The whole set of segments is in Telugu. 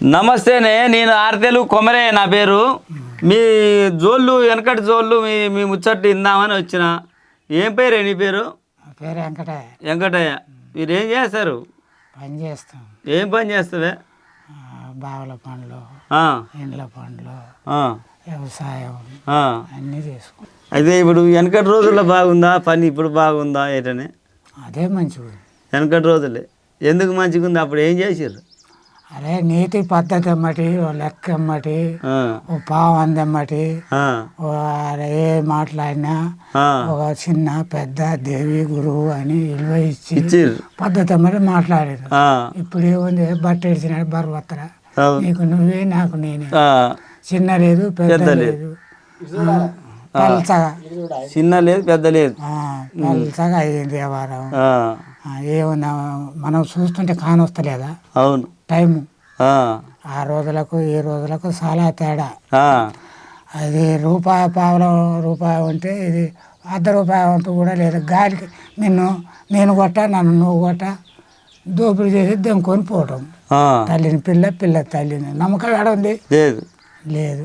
నమస్తేనే నేను ఆర్తెలు కొమరే నా పేరు. మీ జోళ్ళు వెనకటి జోళ్ళు మీ మీ ముచ్చట్టు ఇందామని వచ్చిన. ఏం పేరే నీ పేరు? పేరు వెంకటయ్య. వెంకటయ్య. మీరు ఏం చేస్తారు? పని చేస్తాం. ఏం పని చేస్తావే? ఆ, బావుల పనులు ఆ, ఇండ్ల పనులు ఆ, వ్యవసాయం. అన్నీ చేసుకుంటాం. అయితే ఇప్పుడు వెనకటి రోజుల్లో బాగుందా? పని ఇప్పుడు బాగుందా? ఏంటని? అదే మంచిది వెనకటి రోజులే. ఎందుకు మంచిగా ఉంది అప్పుడు ఏం చేసారు అదే నీతి పద్ధతి ఎమ్మటి ఓ లెక్క ఎమ్మటి ఓ పావు అందెమ్మటి ఏ మాట్లాడినా ఒక చిన్న పెద్ద దేవి గురువు అని విలువ ఇచ్చి పద్ధతి ఎమ్మటి మాట్లాడారు. ఇప్పుడు ఏముంది? బట్ట ఇడిచిన బరువత్తరా. నీకు నువ్వే నాకు నేనే. ఆ, చిన్న లేదు పెద్ద లేదు. పల్చగా. చిన్న లేదు పెద్ద లేదు. పల్చగా అయ్యింది వ్యవహారం ఏమన్నా మనం చూస్తుంటే కానొస్తలేదా? అవును. టైము. ఆ, రోజులకు ఈ రోజులకు చాలా తేడా. అది రూపాయి పావుల రూపాయి ఉంటే ఇది అర్ధ రూపాయి వంతు కూడా లేదు. గాలికి నిన్ను నేను కొట్ట నన్ను నువ్వు కొట్ట దోపిడీ చేసి దెంకొని పోవటం. తల్లిని పిల్ల పిల్ల తల్లిని. నమ్మకం ఎడ ఉంది? లేదు. లేదు.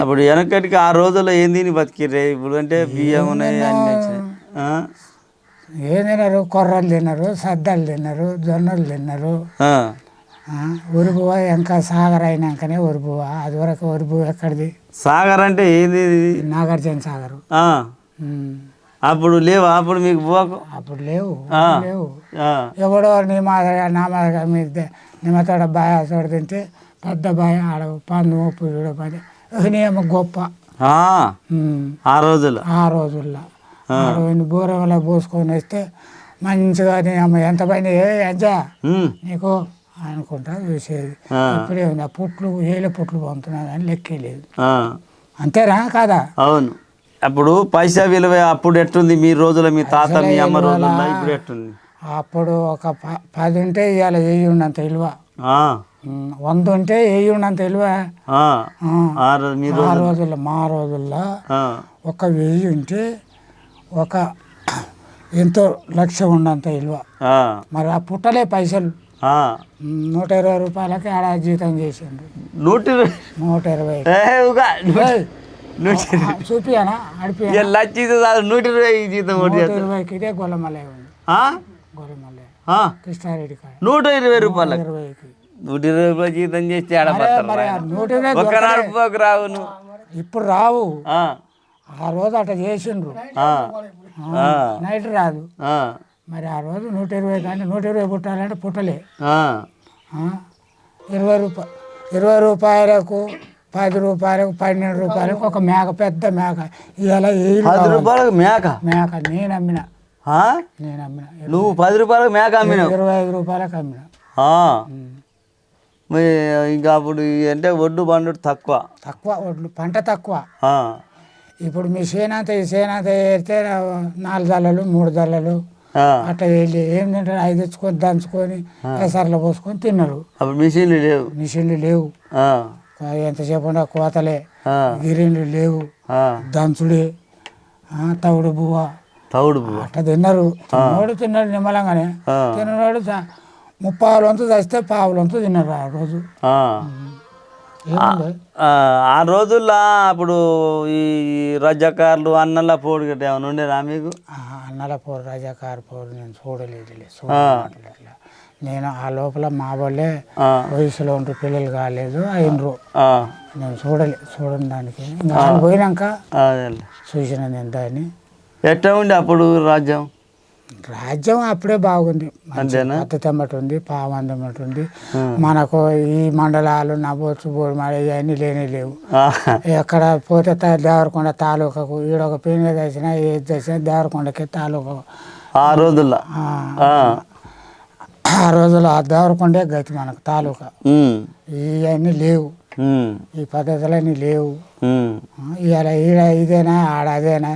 అప్పుడు వెనకటికి ఆ రోజుల్లో ఏం తిని బతికిర్రే? ఇప్పుడు అంటే బియ్యం ఉన్నాయి? ఏం తినరు కొర్రలు తినరు సద్దలు తినరు జొన్నలు ఆ, ఉరుబువ ఇంకా సాగర్ అయినాకనే ఉరుబువ అది వరకు ఉరుబువ ఎక్కడిది? సాగర్ అంటే ఏంది? నాగార్జున సాగరు. అప్పుడు లేవా? అప్పుడు మీకు పోకు అప్పుడు లేవు. లేవు. ఎవడో నీ మాదిరిగా నా మాదిరిగా మీ నిమ్మతోడ బాయ చోట తింటే పెద్ద బాయ ఆడ పండు ముప్పు చూడ పని గొప్ప. ఆ, రోజుల్లో. ఆ. రోజుల్లో బూరంలో పోసుకొని వస్తే మంచిగా నీ అమ్మ ఎంత పని ఏ అంజా ఉమ్, నీకు అనుకుంటా చూసేది. ఆ, ఇప్పుడే ఉంది. ఆ పుట్లు ఏళ్ళ పుట్లు పంపుతున్నా కానీ లెక్కే లేదు. ఆ, అంతేనా కాదా? అవును. అప్పుడు పైసా విలువ అప్పుడు ఎట్టుంది? మీ రోజుల మీ తాత మీ అమ్మ రోజుల్లో ఇప్పుడు ఎట్టుంది? అప్పుడు ఒక పది ఉంటే ఇవాళ వెయ్యి ఉన్నంత విలువ. వంద ఉంటే వెయ్యి ఉన్నంత విలువ. ఆ, రోజుల్లో మా రోజుల్లో ఒక వెయ్యి ఉంటే ఒక ఎంతో లక్ష ఉన్నంత విలువ. మరి ఆ పుట్టలే పైసలు. నూట ఇరవై రూపాయలకి ఆడ జీతం చేసిండు. నూటి ఇరవై- నూట ఇరవై చూపియానా అడిపి నూటి ఇరవై జీతం ఇరవైకి ఇదే గొల్లమల్లె ఉంది ఆ, కృష్ణారెడ్డి నూట ఇరవై రూపాయలకు. ఇరవైకి నూట ఇరవై రూపాయలు జీతం చేస్తే ఆడ అరే మరి ఆ నూట ఇరవై ఒక్క నాడు పోకు రావు నువ్వు. ఇప్పుడు రావు. ఆ, రోజు అట్లా చేసిండ్రు. నైట్ రాదు. మరి ఆ రోజు నూట ఇరవై కానీ నూట ఇరవై పుట్టాలంటే పుట్టలే ఇరవై రూపాయ ఇరవై రూపాయలకు పది రూపాయలకు పన్నెండు రూపాయలకు ఒక మేక పెద్ద మేక. ఏళ్ళు పది. రూపాయలకు మేక? మేక నేను అమ్మిన? నేను అమ్మిన. నువ్వు పది రూపాయలకు మేక అమ్మినావు? ఇరవై ఐదు రూపాయలకు అమ్మిన. ఇంకా అప్పుడు అంటే ఒడ్డు బండు తక్కువ. తక్కువ వడ్లు పంట తక్కువ. ఇప్పుడు మీ సేనంత ఈ సేనంత వేస్తే నాలుగు దళలు మూడు దళలు. అట్లా వెళ్ళి ఏం తింటారు? ఐదు తెచ్చుకొని దంచుకొని పెసర్లో పోసుకొని తిన్నారు. అప్పుడు మిషన్లు లేవు. మిషన్లు లేవు. ఎంతసేపు ఉండే కోతలే గిరిన్లు లేవు. దంచుడే ఆ, తవుడు బువ్వ. తౌడు పువ్వు. అట్లా తిన్నారు. తిన్నోడు తిన్నాడు నిమ్మలంగానే. తిన్నోడు చ- ముప్పావుల వంతు చస్తే పావుల వంతు తిన్నారు ఆ రోజు. ఆ. రోజుల్లో అప్పుడు ఈ రజకారులు అన్నల పోడు గట్ట ఏమైనా ఉండేదా మీకు? అన్నల పోరు రజాకారు పోరు నేను చూడలేదు నేను ఆ లోపల మా వాళ్ళే వయసులో ఉంటూ పిల్లలు కాలేదు అయినరు. నేను చూడలే చూడని దానికి. పోయినాక. చూసిన నేను దాన్ని. ఎట్లా ఉండే అప్పుడు రాజ్యం? రాజ్యం అప్పుడే బాగుంది. అమ్మటి ఉంది పావంది అమ్మటి ఉంది. మనకు ఈ మండలాలు నబోచ్చు బోర్డు మరి ఇవన్నీ లేనే లేవు. ఎక్కడ పోతే దేవరకొండ తాలూకాకు ఈడొక పెళ్ళి తెచ్చినా ఏది తెచ్చినా దేవరకొండకి తాలూకా. ఆ రోజుల్లో. ఆ, రోజుల్లో ఆ దేవరకొండే గతి మనకు తాలూకా. ఇవన్నీ లేవు. ఈ పద్ధతులన్నీ లేవు. ఇవాళ ఈడ ఇదేనా ఆడ అదేనా?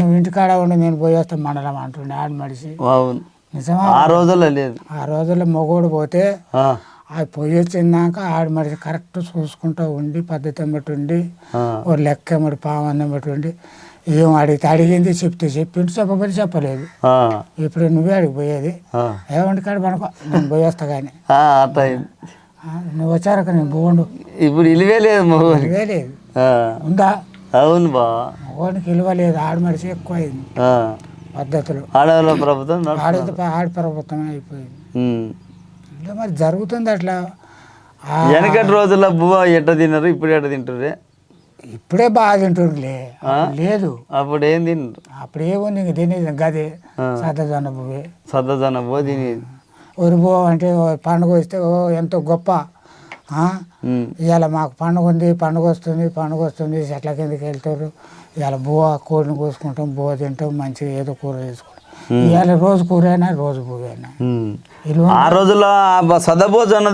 నువ్వు ఇంటికాడ ఉండి నేను పోయేస్తాను మండలం అంటుండే ఆడ మడిసి అవును. నిజమా? ఆ రోజుల్లో లేదు. ఆ రోజుల్లో మొగోడు పోతే ఆ, ఆ పొయ్యి వచ్చిందాక ఆడ మరి కరెక్ట్ చూసుకుంటూ ఉండి పద్ధతి బట్టి ఉండి ఓ లెక్క మరి పావందం బట్టి ఉండి ఏం అడిగితే అడిగింది చెప్తే చెప్పిండు చెప్పబడి చెప్పలేదు. ఇప్పుడు నువ్వే అడిగి పోయేది ఆ. ఏమంటే కాడ పనుకో నేను పోయేస్తా కానీ. నువ్వు వచ్చారక నేను పోండు. ఇప్పుడు ఇలివే లేదు ఇవే లేదు. ఉందా? అవును బా. మగవానికి విలువ లేదు. ఆడు మనిషి ఎక్కువ అయింది పద్ధతులు. ఆడవాళ్ళ ప్రభుత్వం. ఆడితే ఆడి ప్రభుత్వం అయిపోయింది. ఇంకా మరి జరుగుతుంది అట్లా. వెనకటి రోజుల్లో బువ్వ ఎట్ట తిన్నారు? ఇప్పుడు ఎట్ట తింటారు ఇప్పుడే బాగా అప్పుడు లేదు. అప్పుడు ఏం తింటారు అప్పుడు ఏముంది ఇంక తినేది గదే సద్దజొన్న పువ్వే సద్దజన బో తినేది. ఒరిబో అంటే పండుగ వస్తే ఓ ఎంతో గొప్ప. ఇవాళ మాకు పండుగ ఉంది పండుగ వస్తుంది పండుగ వస్తుంది చెట్ల కిందకి వెళ్తారు. ఇవాళ బువ్వ కోడిని కోసుకుంటాం బువ్వ తింటాం మంచిగా ఏదో కూర చేసుకుంటాం. ఇవాళ రోజు కూర అయినా రోజు పువ్వు అయినా. ఆ రోజుల్లో సదభోజన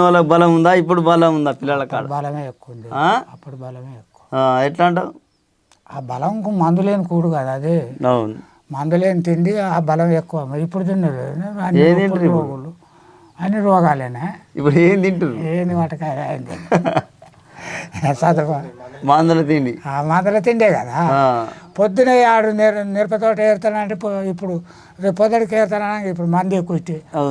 వాళ్ళకి బలం ఉందా? ఇప్పుడు బలం ఉందా పిల్లల కాడ? బలమే ఎక్కువ ఉంది? అప్పుడు బలమే ఎక్కువ. ఎట్లా అంటావు? ఆ బలం మందు లేని కూడు కదా అదే. అవును. మందు లేని తిండి ఆ బలం ఎక్కువ. ఇప్పుడు తిన్నారు అన్ని? రోగులు. అన్ని రోగాలేనా? ఇప్పుడు ఏం తింటారు ఏంది వాటకాయ? అయింది చదువు. మందుల తిండి. ఆ మందుల తిండే కదా? పొద్దున ఆడు నిర మిరపతోట ఏరుతానంటే ఇప్పుడు రేపు పొద్దుడికి ఏరుతానా ఇప్పుడు మందు ఎక్కువ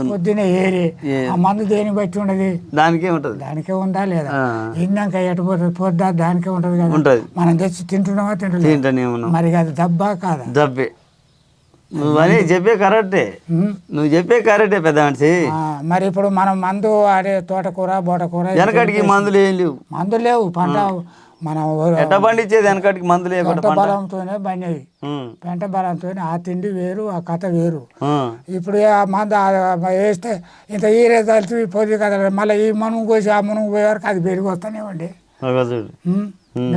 పొద్దున ఏరి. ఆ మందు దేనికి బట్టి ఉండదు? దానికే ఉంటుంది. దానికే ఉందా లేదా? ఇందాక ఎటు పోతుంది పొద్దా? దానికే ఉంటుంది కదా. మనం తెచ్చి తింటున్నామా తింటున్నాం మరి అది దబ్బా కాదా? జబ్బే నువ్వు అని చెప్పే కరెక్టే. నువ్వు చెప్పే కరెక్టే పెద్ద మనిషి. మరి ఇప్పుడు మనం మందు ఆడే తోటకూర బోటకూర వెనకటికి మందులు ఏం లేవు. మందు లేవు పంట మనం ఎట్ట పండించేది వెనకటికి మందులు పెంట? బలంతోనే ఉమ్, పెంట బలంతో ఆ తిండి వేరు ఆ కథ వేరు. ఇప్పుడు ఆ మందు వేస్తే ఇంత ఈరే తలిచి పోది కదా మళ్ళీ ఈ మనుగు కోసి ఆ మనుగు పోయే వరకు అది పెరిగి వస్తూనే ఉండి.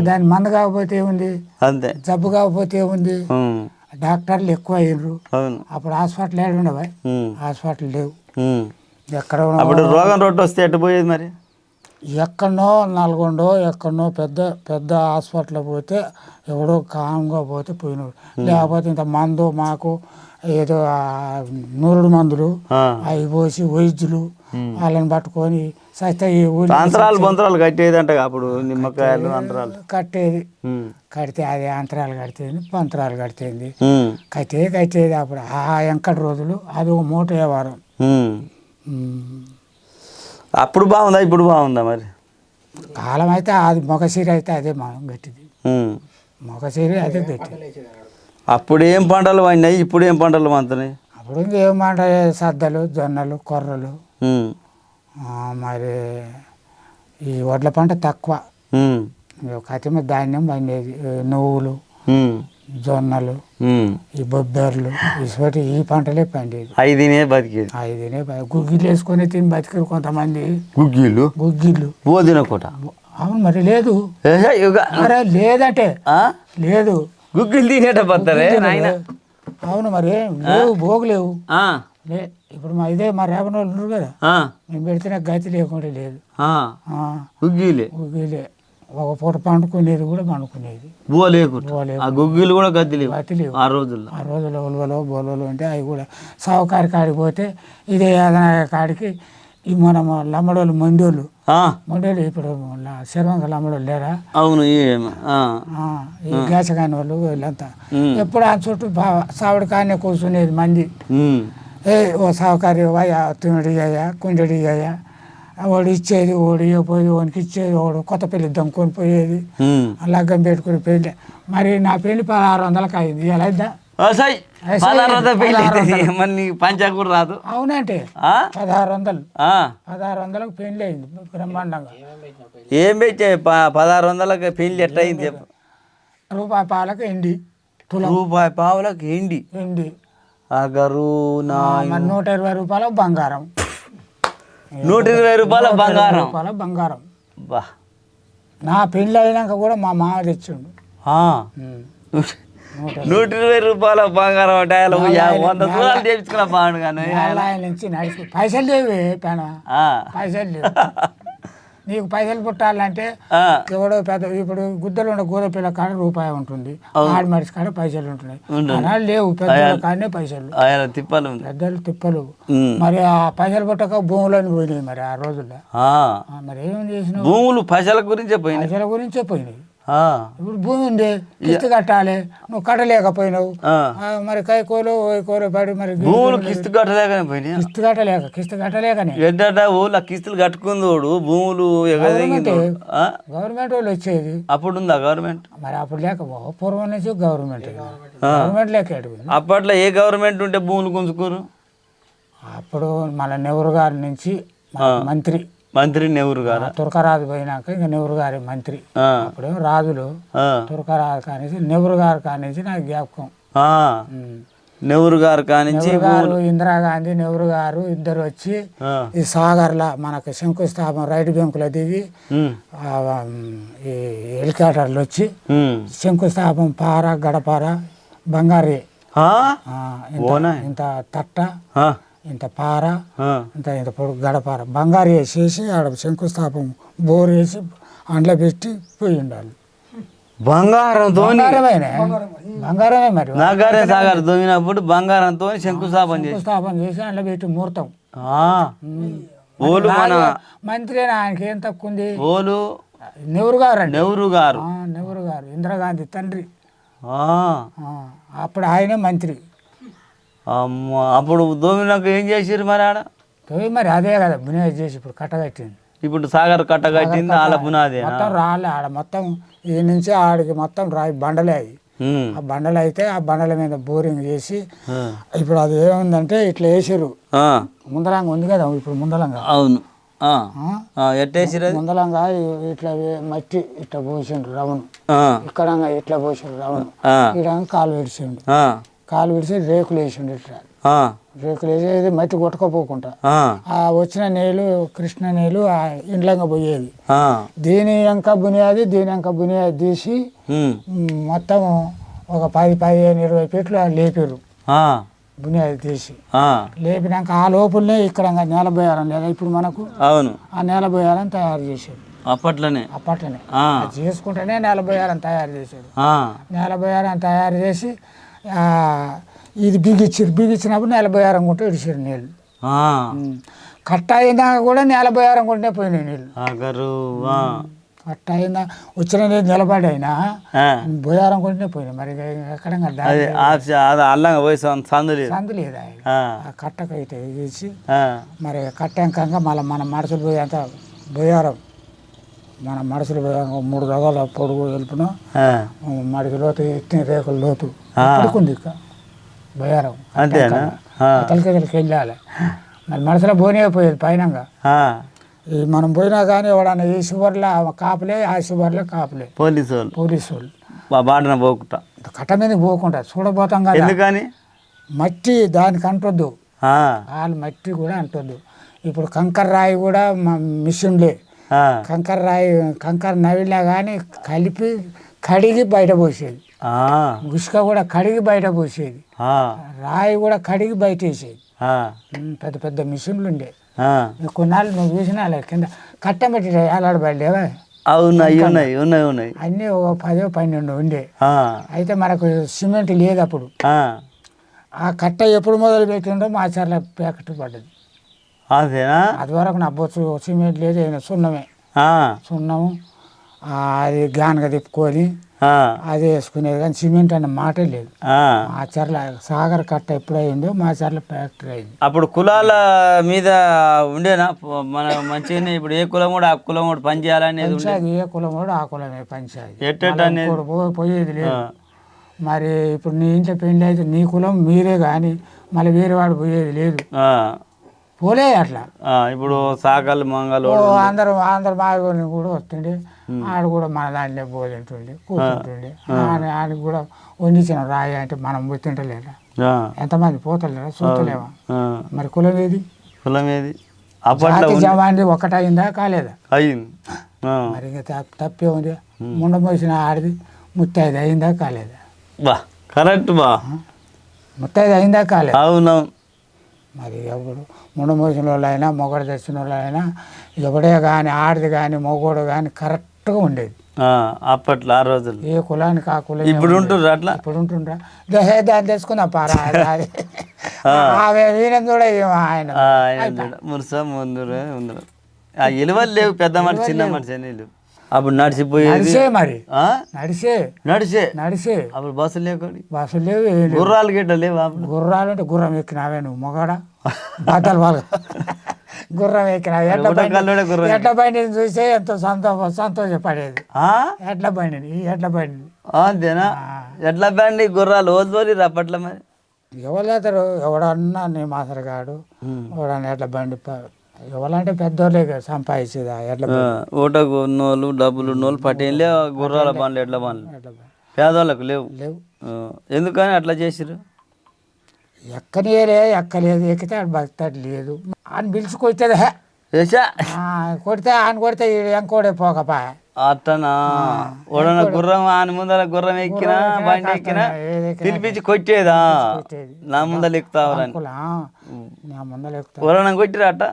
దాని మందు కాకపోతే ఏముంది? అంతే. జబ్బు కాకపోతే ఏముంది? డాక్టర్లు ఎక్కువ అయ్యారు అప్పుడు హాస్పిటల్ ఏడు ఉండవా? ఉమ్, హాస్పిటల్ లేవు. ఎక్కడ అప్పుడు రోగం రొట్టె వస్తే ఎట్ట పోయేది మరి? ఎక్కడనో నల్గొండో ఎక్కడనో పెద్ద పెద్ద హాస్పిటల్ పోతే ఎవడో కామ్గా పోతే పోయినాడు. లేకపోతే ఇంత మందు మాకు ఏదో నూరుడు మందులు అవి పోసి వైద్యులు. వాళ్ళని పట్టుకొని అంతరాలు బొంతరాలు కట్టేది అంట అప్పుడు నిమ్మకాయలు అంతరాలు. కట్టేది. కడితే అది అంతరాలు కడితేంది పంతరాలు కడితేంది. కట్టే కట్టేది అప్పుడు ఆ వెంకటి రోజులు అది ఒక మూట వ్యవహారం. అప్పుడు బాగుందా ఇప్పుడు బాగుందా మరి? కాలం అయితే అది మొగసీర అయితే అదే మా గట్టిది. మొగసీర అదే గట్టిది. అప్పుడు ఏం పంటలు పండినాయి ఇప్పుడు ఏం పంటలు పండుతున్నాయి? అప్పుడు ఇంకేమంట సద్దలు జొన్నలు కొర్రలు. మరి ఈ వడ్ల పంట తక్కువ. కతిమ ధాన్యం పండేది నువ్వులు జొన్నలు. ఈ బొబ్బెర్లు ఇసుపటి ఈ పంటలే పండేది తినే బతికేది. ఐదునే గుగ్గిలు వేసుకొని తిని బతికారు కొంతమంది. గుగ్గిళ్ళు? గుగ్గిళ్ళు. బో తినకోట అవును మరి లేదు. లేదంటే? లేదు. గుగ్గిళ్ళు తినేట అవును మరి లేవు భోగు లేవు ఆ, లే ఇప్పుడు మా ఇదే మా రేపటి వాళ్ళు ఉన్నారు కదా? మేము పెడితే నాకు గతి లేకుండా లేదు. గుగ్గిలే. వీళ్ళే ఒక పూట పండుకునేది కూడా పండుకునేది. గుగ్గిళ్ళు కూడా గతి లేవు. గతి లేవు. ఆ రోజుల్లో. ఆ రోజుల్లో ఉలవలో బోలలో అంటే అవి కూడా సావుకారి కాడికి పోతే ఇదే ఏదైనా కాడికి ఈ మనం లమ్మడోళ్ళు మొండోళ్ళు మొండోళ్ళు ఇప్పుడు శర్వంగ లమ్మడోళ్ళు లేరా? అవును ఈ ఈ గేసగాని వాళ్ళు వీళ్ళంతా. ఎప్పుడు ఆ చుట్టూ సావుడి కానే కూర్చునేది మంది. ఏ ఓ సావుకారి వయ్యా తినడియ్యా కుండడియ్యా వాడు ఇచ్చేది వాడు ఇవ్వపోయేది వానికి ఇచ్చేది వాడు కొత్త పెళ్ళి దమ్ముకొని పోయేది. లగ్గం పెట్టుకుని పెళ్ళి మరి నా పెళ్ళి పదహారు వందలకు అయింది. ఎలా రాదు. అవునంటే? పదహారు వందలు. పదహారు వందలకు పెళ్ళి అయింది బ్రహ్మాండంగా. ఏం పెట్టే పదహారు వందలకి అయింది చెప్పు. రూపాయి పాలకు ఎండి రూపాయి పావులకు ఎండి. ఎండి. అగరు నూట ఇరవై రూపాయలకు బంగారం. నూట ఇరవై రూపాయల బంగారం. రూపాయల బంగారం. బా. నా పెళ్ళి అయినాక కూడా మా మామ తెచ్చిండు. నూట- ఇరవై రూపాయల బంగారం అంటే వంద దూరాలు చేపించుకున్న బాగుండు కానీ నుంచి నడిచి పైసలు లేవు పేన. పైసలు లేవు. నీకు పైసలు పుట్టాలంటే. ఎవడో పెద్ద ఇప్పుడు గుద్దలు ఉన్న గోద పిల్ల కాడ రూపాయి ఉంటుంది. ఆడి మనిషి కాడ పైసలు ఉంటున్నాయి. లేవు పెద్దల కాడనే పైసలు. తిప్పాలి పెద్దలు తిప్పలు. మరి ఆ పైసలు పుట్టక భూములని పోయినాయి మరి ఆ రోజుల్లో. మరి ఏం చేసినావు? భూములు పైసల గురించే పోయినాయి. పైసల గురించే పోయినాయి. ఇప్పుడు భూమి ఉంది కిస్తీ కట్టాలి నువ్వు కట్టలేకపోయినావు. మరి కైకోలు కోలు పడి మరి భూములు కిస్తు కట్టలేకనే పోయినాయి కిస్తీ కట్టలేక కిస్తీ కట్టలేకనే. ఏంటంటే ఊళ్ళో కిస్తులు కట్టుకుందోడు భూములు గవర్నమెంట్ వాళ్ళు వచ్చేది. అప్పుడు ఉందా గవర్నమెంట్? మరి అప్పుడు లేక పూర్వం నుంచి గవర్నమెంట్ గవర్నమెంట్ లేక. అప్పట్లో ఏ గవర్నమెంట్ ఉంటే భూములు గుంజుకోరు అప్పుడు మన నెహ్రూ గారి నుంచి మంత్రి మంత్రి నెహ్రూ గారు? తురకరాజు పోయినాక ఇంకా నెహ్రూ గారి మంత్రి. ఆ, అప్పుడేమో రాజులు తురకరాజు కానించి నెహ్రూ గారు కానించి నాకు జ్ఞాపకం. నెహ్రూ గారు కానించి ఇందిరాగాంధీ నెహ్రూ గారు ఇద్దరు వచ్చి ఈ సాగర్ల మనకు శంకుస్థాపన రైట్ బ్యాంకులో దిగి ఈ హెలికాప్టర్లు వచ్చి. శంకుస్థాపన పార గడపార బంగారి. ఇంత- తట్ట ఇంత పార. ఇంత ఇంత పొడుగు గడపార బంగారు వేసేసి ఆడ శంకుస్థాపన బోర్ వేసి అండ్ల పెట్టి పోయి ఉండాలి. బంగారంతో బంగారమేనే? బంగారమే. మరి. నాగారే సాగర్ దొంగినప్పుడు బంగారంతో శంకుస్థాపన చేసి. శంకుస్థాపన చేసి అండ్ల పెట్టి ముహూర్తం. ఆ, ఓలు మన మంత్రి ఆయనకి ఏం తక్కువ ఉంది? ఓలు నెహ్రూ గారు నెహ్రూ గారు. ఆ, నెహ్రూ గారు. ఇందిరాగాంధీ తండ్రి. ఆ, ఆ, అప్పుడు ఆయనే మంత్రి. అప్పుడు దోమినాక ఏం చేసిర్రు మరి ఆడ? పోయి మరి అదే కదా బునియాది చేసి ఇప్పుడు కట్టగట్టింది ఇప్పుడు సాగర్ కట్ట కట్టింది వాళ్ళ పునాది మొత్తం రాలే ఆడ మొత్తం ఈ నుంచి ఆడికి మొత్తం రాయి బండలే అవి. ఆ బండలు అయితే ఆ బండల మీద బోరింగ్ చేసి ఇప్పుడు అది ఏముందంటే ఇట్లా వేసారు ముందలంగా ఉంది కదా ఇప్పుడు ముందలంగా. అవును. ముందలంగా ఇట్లా మట్టి ఇట్లా పోసిండ్రు రవణు ఆ, ఇక్కడ ఇట్లా పోసిండ్రు రవణు ఆ, ఇక్కడ కాలు విడిచిండు ఆ, కాలు విడిచి రేకులు ఇట్లా. ఆ, రేకులు వేసేది మట్టి కొట్టుకోపోకుండా ఆ, వచ్చిన నీళ్ళు కృష్ణ నీళ్ళు ఆ ఇండ్లంగా పోయేది. దీని వెంక బునియాది దీని వెంక బునియాది తీసి మొత్తం ఒక పది పదిహేను ఇరవై ఫీట్లు లేపారు బునియాది తీసి. లేపినాక ఆ లోపలనే ఇక్కడ ఇంకా నేల పోయాలని లేదా ఇప్పుడు మనకు? అవును. ఆ నేల పోయాలని తయారు చేశారు అప్పట్లోనే. అప్పట్లోనే. చేసుకుంటేనే నేల పోయాలని తయారు చేశారు ఆ, నేల పోయాలని తయారు చేసి ఇది బిగించారు బిగించినప్పుడు నేల పోయారం కొంటే ఇడిచారు నీళ్ళు. కట్ట అయినాక కూడా నేల పోయారం కొంటే పోయినాయి నీళ్ళు. కట్ట అయినా వచ్చిన నీళ్ళు నిలబడి అయినా ఆ, బోయారం కొంటే పోయినాయి. మరి ఎక్కడ అల్లంగా పోయి సం- సందు లేదు. సందు లేదా ఆ, ఆ కట్టకు అయితే వేసి మరి కట్టాక మళ్ళీ మన మనుషులు పోయేంత బోయారం మన మనుషులు మూడు రకాల పొడుగు ఆ, మడికి లోతు ఎత్తిన రేకుల లోతు ఇక. బోయారం అంతేనా? ఆ, తలకెదలకి వెళ్ళాలి. మరి మనసులో పోనే పోయేది పైనంగా. ఈ మనం పోయినా కానీ ఎవడన్నా ఈ షుగర్లో కాపులే ఆ షుగర్లో కాపులే. పోలీసు వాళ్ళు పోలీసు వాళ్ళు బా- బాటన పోకుండా కట్ట మీద పోకుండా చూడబోతాం కదా. ఎందుకని? మట్టి దానికి అంటొద్దు. వాళ్ళు మట్టి కూడా అంటొద్దు. ఇప్పుడు కంకర రాయి కూడా మిషన్లే. కంకర రాయి కంకర నవిలినా కానీ కలిపి కడిగి బయట పోసేది. ఉసుక కూడా కడిగి బయట పోసేది. రాయి కూడా కడిగి బయట వేసేది పెద్ద పెద్ద మిషన్లు ఉండే. కొన్నాళ్ళు నువ్వు చూసినా కింద కట్టబెట్టి ఏలాడబడలేవా అవును ఉన్నాయి ఉన్నాయి ఉన్నాయి ఉన్నాయి. అన్నీ ఒక పదో పన్నెండు ఉండే. అయితే మనకు సిమెంట్ లేదు అప్పుడు. ఆ, ఆ కట్ట ఎప్పుడు మొదలు పెట్టిండో మా చర్ల ప్యాకెట్ పడ్డది. అంతేనా అది వరకు నా బొచ్చు సిమెంట్ లేదు ఏమైనా సున్నమే. సున్నము. అది గానగా తిప్పుకొని అది వేసుకునేది కానీ సిమెంట్ అనే మాటే లేదు. ఆ. మా చర్ల సాగర్ కట్ట ఎప్పుడైందో మా చర్ల ఫ్యాక్టరీ అయింది. అప్పుడు కులాల మీద ఉండేనా? మన మంచిగానే ఇప్పుడు ఏ కులం కూడా ఆ కులం కూడా పని చేయాలనేది ఏ కులం కూడా ఆ కులమే పంచాయతీ పోయేది లేదు. మరి ఇప్పుడు నీ ఇంట్లో పెళ్ళి అయితే నీ కులం మీరే కానీ మళ్ళీ వేరే వాడు పోయేది లేదు. పోలే అట్లా. ఇప్పుడు సాకలు మంగళ ఓ అందరూ అందరు మారుని కూడా వస్తుండే. ఆడు కూడా మన దాంట్లో పోతుండే కూర్చుంటుండే. ఆడ ఆడికి కూడా వండించిన రాయి అంటే మనం పోయి తింటలేదా ఎంతమంది పోతలేరా? చూస్తలేవా మరి కులం ఏది? కులం ఏది? అప్పట్లో జవాండి ఒకటైందా కాలేదా? అయింది. మరి ఇంకా తప్ప- తప్పే ఉంది. ముండ మోసిన ఆడిది ముత్తైదు అయిందా కాలేదా? బా కరెక్ట్ బా. ముత్తైదు అయిందా కాలేదా? అవునవును. మరి ఎవడు ముండ మోసిన వాళ్ళైనా మొగడు తెచ్చిన వాళ్ళైనా ఎవడే కానీ ఆడిది కానీ మొగోడు కానీ కరెక్ట్గా ఉండేది. ఆ, అప్పట్లో ఆ రోజులు ఏ కులానికి ఆ కులం ఇప్పుడు ఉంటుర్రు అట్లా? ఇప్పుడు ఉంటుండ్రా? దహే దాన్ని తెచ్చుకుందాం పారా. ఆమె కూడా ఆయన. మురుస ముందురు ఆ ఇలువలు లేవు పెద్ద మనిషి చిన్న మనిషి అని అప్పుడు నడిచిపోయేది? నడిసే మరి. ఆ? నడిసే నడిచే? నడిసే అప్పుడు బస్సులు లేకపోయి బస్సులు లేవు ఏం లేవు. గుర్రాలు గిట్ట లేవు అప్పుడు? గుర్రాలు అంటే గుర్రం ఎక్కినావే నువ్వు మొగాడ? బద్దలు వాళ్ళు గుర్రం ఎక్కినావు. ఎడ్ల ఉడకల్లోనే బండి గుర్రం ఎడ్ల బండిని చూస్తే ఎంతో సంతోష సంతోషపడేది. ఆ? ఎడ్ల బండిని ఈ ఎడ్ల బండిని. అంతేనా? ఎట్లా బండి గుర్రాలు ఓదిపోయి అప్పట్లో మరి. ఎవరు ఎవడన్నా నీ మాసరగాడు. ఎవడన్నా ఎడ్ల బండి ప- ఎవరంటే పెద్దోళ్ళే కదా సంపాదించేది ఆ, ఓటకు ఉన్నోళ్ళు డబ్బులు ఉన్నోళ్ళు పట్టేళ్ళే గుర్రాల బండ్లు ఎడ్ల బండ్లు. పేదవాళ్ళకు లేవు. లేవు. ఎందుకని అట్లా చేసిరు ఎక్కనేలే ఎక్కలేదు ఎక్కితే ఆడు బతాడు లేదు. అని పిలిచి కొట్టేది హే. చేసా ఆ, కొడితే ఆయన కొడితే ఎంకోడే పోకపా. అట్టనా? ఓడన గుర్రం ఆయన ముందర గుర్రం ఎక్కినా బండి ఎక్కినా పిలిపించి కొట్టేదా. నా ముందర ఎక్కుతావరని కులా నా ముందర ఎక్కుతా కొట్టిరా అట్ట?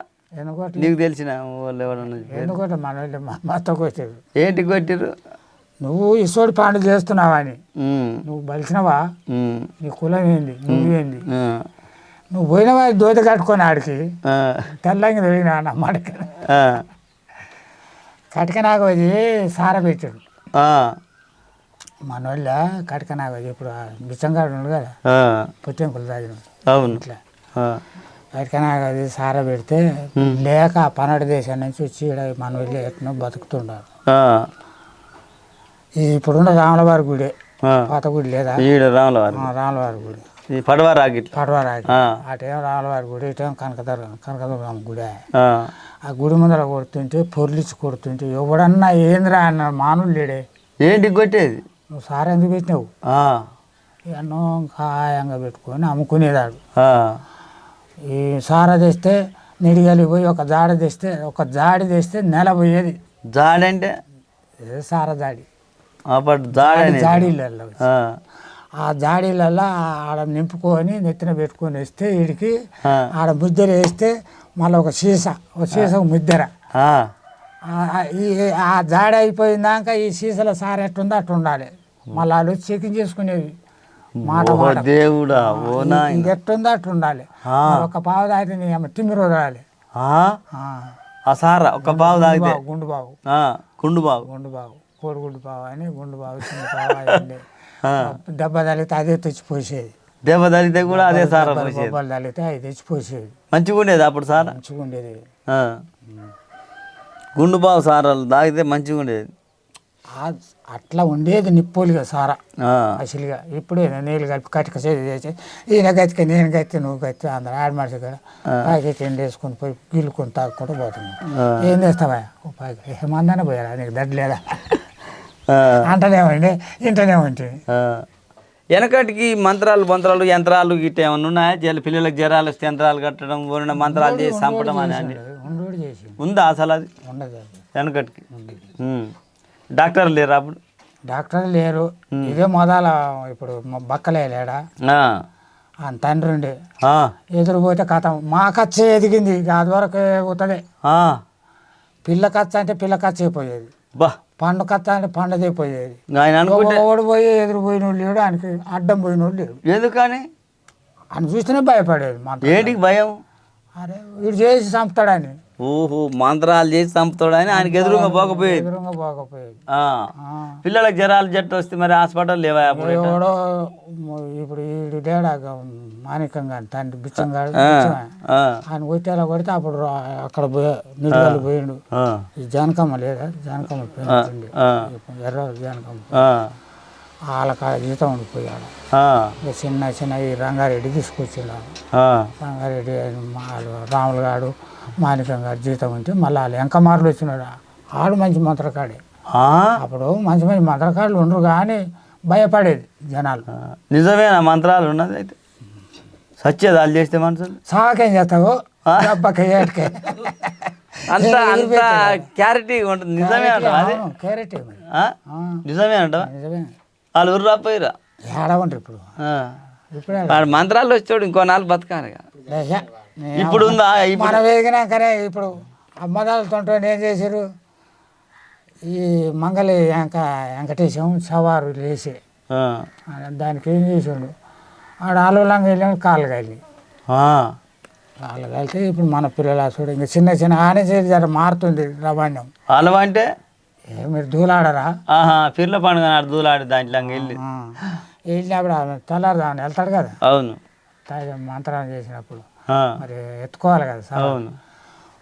నీకు తెలిసిన వాళ్ళు ఎవరన్నా ఎందుకోటి మన మాతో కొట్టేది ఏంటి కొట్టిరు నువ్వు ఇసోడి పాండు చేస్తున్నావని. నువ్వు బలిసినవా? నీ కులం ఏంది? నువ్వేంది నువ్వు పోయినవా దోతి కట్టుకొని ఆడికి తెల్లంగి దొరికినా అన్నమాట ఆ, కటకనాగోజి సార పెట్టాడు మన వాళ్ళ కటకనాగోజి ఇప్పుడు బిచ్చంగాడు కదా పుట్టెంకులు తాగిన అవును. ఇట్లా. కటకనాగోజి సార పెడితే లేక పన్నెండు దేశం నుంచి వచ్చి మన వాళ్ళు ఎట్నో బతుకుతున్నారు ఇప్పుడున్న రాములవారి గుడి. పాత గుడి లేదా? రాములవారి రాములవారి గుడి. ఈ పడవ రాగిట్ల. పడవరాజు ఆ, అటేం రాములవారి గుడి ఇటేం కనకదుర్గం కనకదుర్గం గుడి. ఆ, గుడి ముందర కొడుతుంటే పొర్లిచ్చి కొడుతుంటే ఎవడన్నా ఏందిరా అన్న మానులు లేడే. ఏంటి కొట్టేది? నువ్వు సార్ ఎందుకు పెట్టినావు ఎన్నో ఖాయంగా పెట్టుకొని అమ్ముకునేదాడు. ఈ సార తెస్తే నిడిగలి పోయి ఒక జాడ తెస్తే ఒక జాడి తెస్తే నెల పోయేది. జాడంటే ఏ సార జాడి? జాడీలలో ఆ, జాడీలలో ఆడ నింపుకొని నెత్తిన పెట్టుకొని వేస్తే వీడికి ఆడ ముద్దెలు వేస్తే మళ్ళీ ఒక సీసా ఒక సీసా ముద్దెర. ఆ, జాడ అయిపోయిందాక ఈ సీసాలో సార్ ఎట్టుందో అట్టు ఉండాలి మళ్ళీ వాళ్ళు చెకింగ్ చేసుకునేవి. మాట దేవుడా ఎట్టుందో అట్టు ఉండాలి. ఒక పావు తాగితే నీ అమ్మ తిమ్మిరి వదలాలి ఆ, ఆ. సారా ఒక బావు తాగితే? గుండు బావు. కుండు బావు. గుండు బావు కోడిగుడ్డు బావు అని గుండు బావు చిన్న బావు దెబ్బ తగిలితే అదే తెచ్చి పోసేది. దెబ్బ తగిలితే కూడా అదే సారా పోసేది. బొబ్బలు తగిలితే అది తెచ్చి పోసేది. మంచిగా ఉండేది అప్పుడు సారా? మంచిగా ఉండేది. గుండు బావు సారాలు తాగితే మంచిగా ఉండేది. అట్లా ఉండేది నిప్పులుగా సారా. అసలుగా. ఇప్పుడే నీళ్ళు కలిపి కటిక చేసి చేసి ఈయన గతిక నేను గతి నువ్వు గతి అందరు ఆడ మనిషి ప్యాకెట్ ఎండ వేసుకొని పోయి గిల్లుకొని తాగుకుంటూ ఆ. ఏం చేస్తావా? ప్యాకెట్ ఏమందనే పోయారా? నీకు దడ్డు లేదా? ఆ, అంటనేమండి ఇంటనే ఉంటుంది ఆ. వెనకటికి మంత్రాలు మంత్రాలు యంత్రాలు గిట్ట ఏమన్నా ఉన్నాయా? జల పిల్లలకు జ్వరాలు వస్తే యంత్రాలు కట్టడం ఊరిన మంత్రాలు చేసి చంపడం అని ఉందా అసలు అది? ఉండదు. వెనకటికి. డాక్టర్ లేరా? అప్పుడు డాక్టర్ లేరు. ఇదే మొదల ఇప్పుడు బక్కలే లేడా? ఆ, ఆయన తండ్రి ఉండే. ఆ, ఎదురు పోతే కథ. మా కచ్చ ఎదిగింది. అది వరకు పోతుంది. ఆ. పిల్ల కచ్చ అంటే పిల్ల కచ్చ అయిపోయేది పండు కచ్చ అంటే పండుదే పోయేది. ఆయన అనుకుంటే ఓడి పోయి ఎదురు పోయినోడు లేడు. ఆయనకి అడ్డం పోయినోడు లేడు. ఎందుకని? ఆయన చూస్తేనే భయపడేది ఏంటికి భయం? అరే వీడు చేసి చంపుతాడని ఓహో మంత్రాలు చేసి చంపుతాడని ఆయనకి ఎదురుగా పోకపోయేది. ఎదురుగా పోకపోయేది. పిల్లలకు జ్వరాలు జట్టు వస్తే మరి హాస్పిటల్ లేవా అప్పుడు ఎవడో ఇప్పుడు వీడు లేడాక మాణికంగా తండ్రి. ఆ, ఆయన కొట్టేలా కొడితే అప్పుడు అక్కడ నిలువలు పోయిండు. ఈ జానకమ్మ లేదా జానకమ్మ ఆ, ఎర్ర జానకమ్మ. ఆ, వాళ్ళకి ఆ జీతం ఉండిపోయాడు. చిన్న చిన్న ఈ రంగారెడ్డి తీసుకొచ్చిండు. రంగారెడ్డి రాములు గాడు మాణికం గారు జీతం ఉంటే మళ్ళీ వాళ్ళు ఎంకమారులు వచ్చినాడు. ఆడు మంచి మంత్రకాడే? అప్పుడు మంచి మంచి మంత్రకాడులు ఉండరు కానీ భయపడేది జనాలు. నిజమేనా మంత్రాలు ఉన్నది అయితే? సత్యేది వాళ్ళు చేస్తే మనుషులు సాకేం చేస్తావు? అంత అంత క్లారిటీ ఉంటుంది. నిజమే క్యారెట్ నిజమే నిజమే. వాళ్ళు ఊరు రాపోయిరా ఏడ ఉంటారు ఇప్పుడు మంత్రాలు వచ్చాడు ఇంకో నాలుగు బతకాలి ఇప్పుడు ఉందా? మనం వేగినాకనే ఇప్పుడు అమ్మదాలతో ఏం చేశారు ఈ మంగళి వెంక వెంకటేశం సవారు లేచి. దానికి ఏం చేసాడు? ఆడ ఆలోలంగా వెళ్ళాము కాళ్ళు కాలి. కాళ్ళు కాలితే ఇప్పుడు మన పిల్లలు చూడు ఇంకా చిన్న చిన్న ఆనే చేసి జర మారుతుంది రవాణ్యం అలవా అంటే? ఏ మీరు దూలాడరా? పిర్ల పండుగ నాడు దూలాడి దాంట్లో వెళ్ళి. వెళ్ళినప్పుడు ఆమె తెల్లారుదామని వెళ్తాడు కదా? అవును. మంత్రాలు చేసినప్పుడు. మరి ఎత్తుకోవాలి కదా సార్. అవును.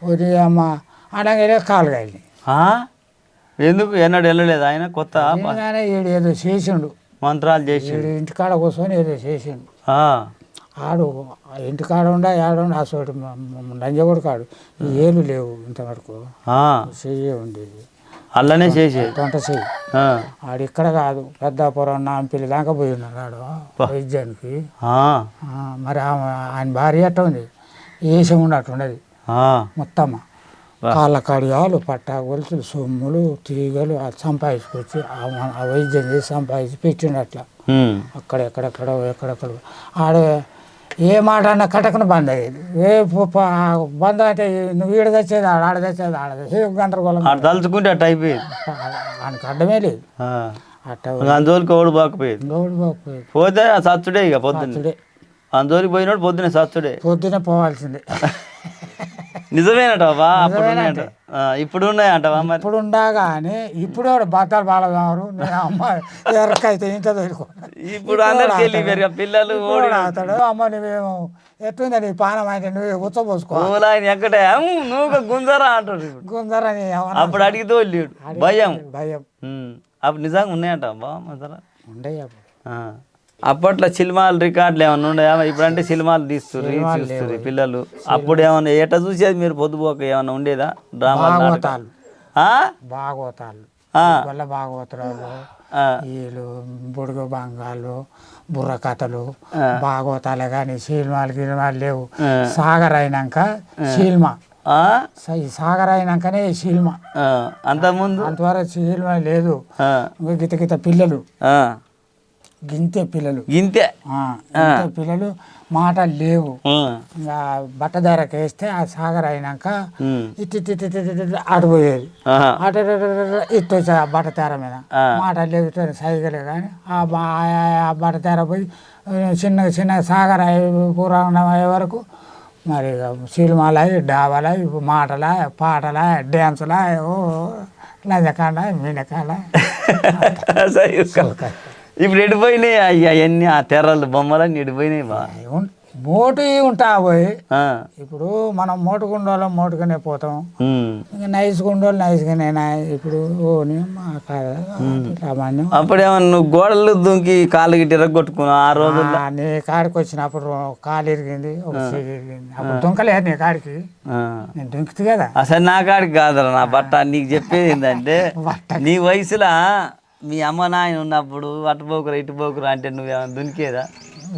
ఉదయం అమ్మ అనగానే కాలు కాయలు. ఆ? ఎందుకు? ఎన్నడు వెళ్ళలేదు ఆయన? కొత్త ఈడు ఏదో చేసిండు. మంత్రాలు చేసి ఇంటికాడ కూర్చొని ఏదో చేసిండు. ఆడు ఇంటికాడ ఉండ ఆడుండ ఆ చోటు నంజగొడు కాడు ఏలు లేవు ఇంతవరకు. చెయ్యి ఉండేది. అల్లనే చేసేది తొంట చెయ్యి. ఆ, ఆడు ఇక్కడ కాదు పెద్దాపురం నాంపల్లి దాకా పోయి ఉన్నాడు ఆడు వైద్యానికి. మరి ఆమె ఆయన భార్య అట్ట ఉంది. వేసి ఉన్నట్టు ఉండదు. ఆ, మొత్తం. కాళ్ళ కడియాలు పట్టా గొలుసులు సొమ్ములు తీగలు అది సంపాదించుకొచ్చి ఆ వైద్యం చేసి సంపాదించి పెట్టిండు అట్లా. ఉమ్, అక్కడ ఎక్కడెక్కడో ఎక్కడెక్కడ. ఆడ ఏ మాట అన్న కటకన బంద్ అయ్యేది. ఏ బంద్ అంటే నువ్వు ఈడ తెచ్చేది ఆడ ఆడ తెచ్చేది ఆడ ఆడ తలుచుకుంటే అట్ట అయిపోయేది. ఆయనకు అడ్డమే లేదు. అట్ట అందులోకి ఓడి పోకపోయేది గౌడు పోకపోయేది పోతే సచ్చుడే ఇక పొద్దున్న. అందులోకి పోయినాడు పొద్దున్న సచ్చుడే పొద్దునే పోవాల్సిందే. నిజమేనటవా? అప్పుడు ఉన్నాయంట. ఇప్పుడు ఉన్నాయంటవా మరి? ఇప్పుడు ఉండగానే ఇప్పుడు వాడు బత్తాలు బాలదారు నేను అమ్మ ఎరకైతే ఇంత ఇప్పుడు అందరికి వెళ్ళిపోయారు పిల్లలు ఓడి అతడు అమ్మ నువ్వేమో ఎట్లుందా నీ పానం అయితే నువ్వే ఉచ్చబోసుకో. ఎక్కడే? "అమ్ము, నువ్వు గుంజరా అంటాడు గుందరని అప్పుడు అడిగితే వెళ్ళాడు భయం. భయం. అప్పుడు నిజంగా ఉన్నాయంట బా మసరా ఉండే అప్పుడు. అప్పట్లో సినిమాలు రికార్డులు ఏమన్నా ఉన్నాయా? ఇప్పుడంటే సినిమాలు తీస్తుర్రు చూస్తుర్రు పిల్లలు. అప్పుడు ఏమన్నా ఎట చూసేది మీరు పొద్దుపోక ఏమన్నా ఉండేదా? డ్రామా భాగవతాలు. వల్ల భాగవతాలు. ఆ. వీళ్ళు బుడుగు బంగాలు బుర్ర కథలు భాగవతాలే కానీ సినిమాలు గినిమాలు లేవు. సాగర్ అయినాక సినిమా. సాగర్ అయినాకనే సినిమా. అంతకుముందు? అంతవరకు సినిమా లేదు. గిత గిత పిల్లలు. గింతే పిల్లలు. గింతే? పిల్లలు మాటలు లేవు. బట్ట వేస్తే ఆ సాగర్ అయినాక ఇటు అటు పోయేది. ఆహా. అటు ఇటు ఇటు ఇటు ఇటు వచ్చి ఆ బట్ట తెర మీద. ఆ. మాటలు లేవు సైకిలే కానీ ఆ బట్ట తెర పోయి చిన్న చిన్న సాగర్ అయ్యే పురాణం అయ్యే వరకు మరి సినిమాలు డాబాల మాటల పాటల డ్యాన్సుల ఓ లంజకాండ మీనకాండ సరే, ఇప్పుడు ఎడిపోయినాయి అయ్యా అవన్నీ ఆ తెర్రలు బొమ్మలన్నీ ఎడిపోయినాయి బా. మోటు ఉంటా పోయి. ఇప్పుడు మనం మోటుకుండోళ్ళం మోటుకునే పోతాం. ఉమ్. ఇంకా నైస్ గుండోళ్ళు నైస్గానేనా ఇప్పుడు ఓ నీ మా కాదు? సామాన్యం అప్పుడేమన్నా నువ్వు గోడలు దుంకి కాళ్ళు గిట్టి ఎరగొట్టుకున్నావు ఆ రోజు నీ కాడికి వచ్చినప్పుడు కాలు ఇరిగింది ఒక చెయ్యి ఇరిగింది. అప్పుడు దుంకలేదు నీ కాడికి. నేను దుంకుతు కదా? అసలు నా కాడికి కాదురా నా బట్ట. నీకు చెప్పేది ఏంటంటే నీ వయసులో మీ అమ్మ నాయన ఉన్నప్పుడు అటు పోకురా ఇటు పోకురా అంటే నువ్వేమన్నా దునికేదా?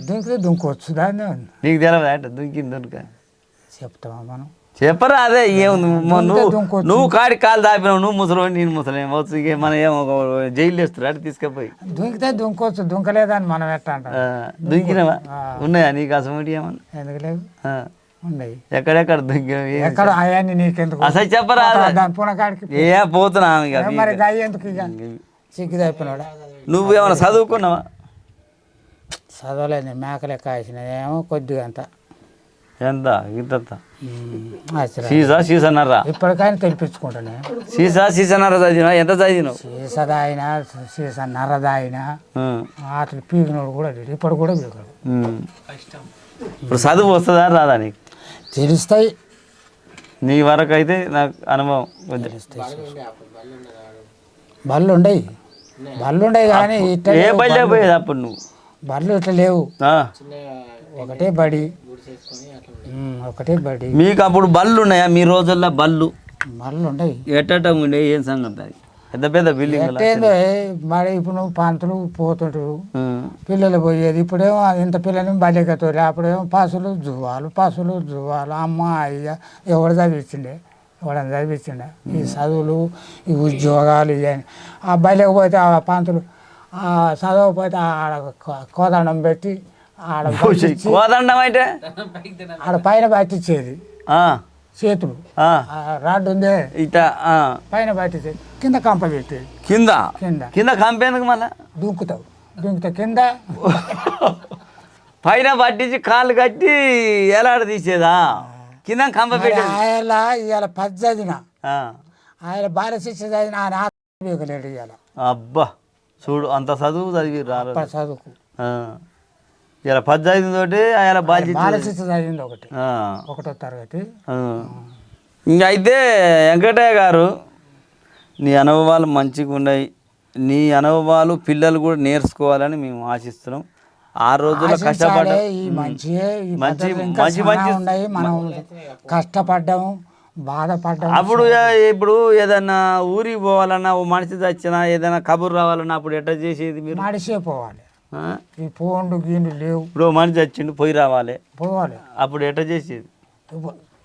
దుంకితే దుంకొచ్చు దాన్ని నీకు తెలియదా అంటే దుంకింది దునిక? చెప్తామా మనం? చెప్పరా అదే ఏం నువ్వు నువ్వు. నువ్వు కాడికి కాలు దాపినావు నువ్వు ముసలి నేను ముసలి వచ్చు మనం ఏమో జైలు వేస్తారు అటు తీసుకుపోయి. దుంకితే దుంకొచ్చు దుంకలేదని మనం ఆ, దుంకినవా ఉన్నాయా నీకు అసలు ఏమన్నా? ఎందుకు ఆ, ఉన్నాయి. ఎక్కడెక్కడ ఏం- ఎక్కడ అవన్నీ నీకెందుకు? అసలు చెప్పరా దాని పునకాడికి? ఏ పోతున్నా మరి ఎందుకు ఇక సిగ్గు తప్పినాడు నువ్వేమన్నా చదువుకున్నావా? చదవలేదు మేకలే కాసిన ఏమో కొద్దిగా అంత. ఎంత? ఇంత సీసా సీసన్నర్రా? ఇప్పటికైనా తెలిపించుకుంటాను సీసా సీసన్నర చదివినావు? ఎంత చదివినావు? సీస నరదాయినా ఉమ్, అతను పీకినోడు కూడా లేడు ఇప్పుడు కూడా పీకడు. ఇప్పుడు చదువు వస్తుందా రాదా నీకు? తెలుస్తాయి. నీ వరకు అయితే నాకు అనుభవం కొద్దిగా. బళ్ళు ఉండయి బళ్ళు ఉండయి కానీ ఇట్లా ఏ పోయేది అప్పుడు నువ్వు? బళ్ళు ఇట్లా లేవు. ఒకటే బడి. ఒకటే బడి. మీకు అప్పుడు బళ్ళు ఉన్నాయా మీ రోజుల్లో బళ్ళు? బళ్ళు ఉండయి ఎట్టట ఉండే ఏం సంగతి అది? పెద్ద పెద్ద బిల్డింగ్ మరి ఇప్పుడు నువ్వు పంతులు పోతుంటారు. పిల్లలు పోయేది. ఇప్పుడేమో ఇంత పిల్లలు బాల్యకతోలే అప్పుడేమో పసులు జువాలు పసులు జువాలు అమ్మ అయ్య ఎవడు చదివించిండే? ఎవడని చదివించిండే ఈ చదువులు ఈ ఉద్యోగాలు ఇవన్నీ ఆ బయటకు పోతే ఆ పంతులు ఆ చదవకపోతే ఆడ కోదండం పెట్టి ఆడ కోదండం అంటే? ఆడ పైన పట్టించేది. చేతులు. రాడ్ ఉందే. ఇట పైన పట్టించేది. కింద కంప పెట్టేది కింద? కింద. కింద కంపేందుకు మళ్ళా? దుంకుతావు. దుంకుతావు కింద. పైన పట్టించి కాళ్ళు కట్టి ఎలాడ తీసేదా? కింద కంప మరి పెట్టేది. ఆయన ఇవాళ పది చదివిన ఆయన బాల శిక్ష చదివిన ఆయన బీగలేడు ఇవాళ. అబ్బా చూడు అంత చదువు చదివి అప్పటి చదువుకు. ఇలా పద్దెనిమిది తోటి ఆయన బాధ్యత బాలశిక్ష చదివింది ఒకటి. ఒకటో తరగతి. ఇంక అయితే వెంకటయ్య గారు నీ అనుభవాలు మంచిగా ఉన్నాయి నీ అనుభవాలు పిల్లలు కూడా నేర్చుకోవాలని మేము ఆశిస్తున్నాం. ఆ రోజుల్లో కష్టపడ్డ ఆశించాలే, ఈ మంచి- పద్ధతులు ఇంకా మంచి- చాలా మంచి- ఉన్నాయి మనం కష్టపడ్డాము బాధపడ్డాము అప్పుడు ఇప్పుడు ఏదన్నా ఊరికి పోవాలన్నా ఓ మనిషి చచ్చినా ఏదైనా కబురు రావాలన్నా అప్పుడు ఎట్లా చేసేది మీరు? మడిసే పోవాలి? ఈ ఫోన్లు గీన్లు లేవు. ఇప్పుడు మనిషి చచ్చిండు పోయి రావాలి. పోవాలి. అప్పుడు ఎట్లా చేసేది?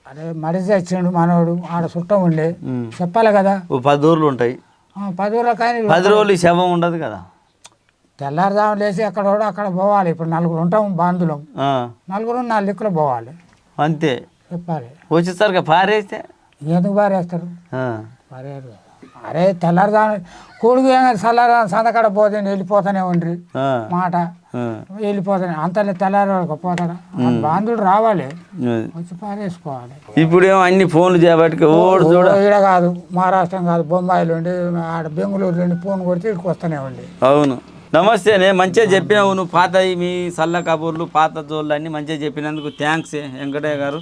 అరే మడిసి వచ్చిండు మనోడు ఆడ చుట్టం ఉండే. చెప్పాలి కదా. ఓ పది ఊర్లు ఉంటాయి. పది రోజుల కానీ పది రోజులు శవం ఉండదు కదా. తెల్లారుదాం లేచి అక్కడ కూడా అక్కడ పోవాలి. ఇప్పుడు నలుగురు ఉంటాం బాంధులం. నలుగురు నాలుగు దిక్కులు పోవాలి. అంతే. చెప్పాలి. వచ్చేసరికి పారేస్తే? ఎందుకు పారేయరు కదా. అరే తెల్లారుదాం కొడుకు ఏమైనా చల్లారా సందకాడ పోతే వెళ్ళిపోతానే ఉండ్రి. మాట. వెళ్ళిపోతానే. అంత తెల్లారి వరకు పోతాడా? బాంధుడు రావాలి. వచ్చి పారేసుకోవాలి. ఇప్పుడేమో అన్ని ఫోన్లు చేయబట్టి ఓడు చూడ. ఓ, ఈడ కాదు మహారాష్ట్రం కాదు బొంబాయిలో ఉండి ఆడ బెంగళూరు నుండి ఫోన్ కొడితే ఇక్కడికి వస్తూనే ఉండి. అవును. నమస్తేనే మంచిగా చెప్పినావు నువ్వు పాత మీ సల్ల కబూర్లు పాత జోళ్ళు అన్ని మంచిగా చెప్పినందుకు థ్యాంక్స్ వెంకటయ్య గారు.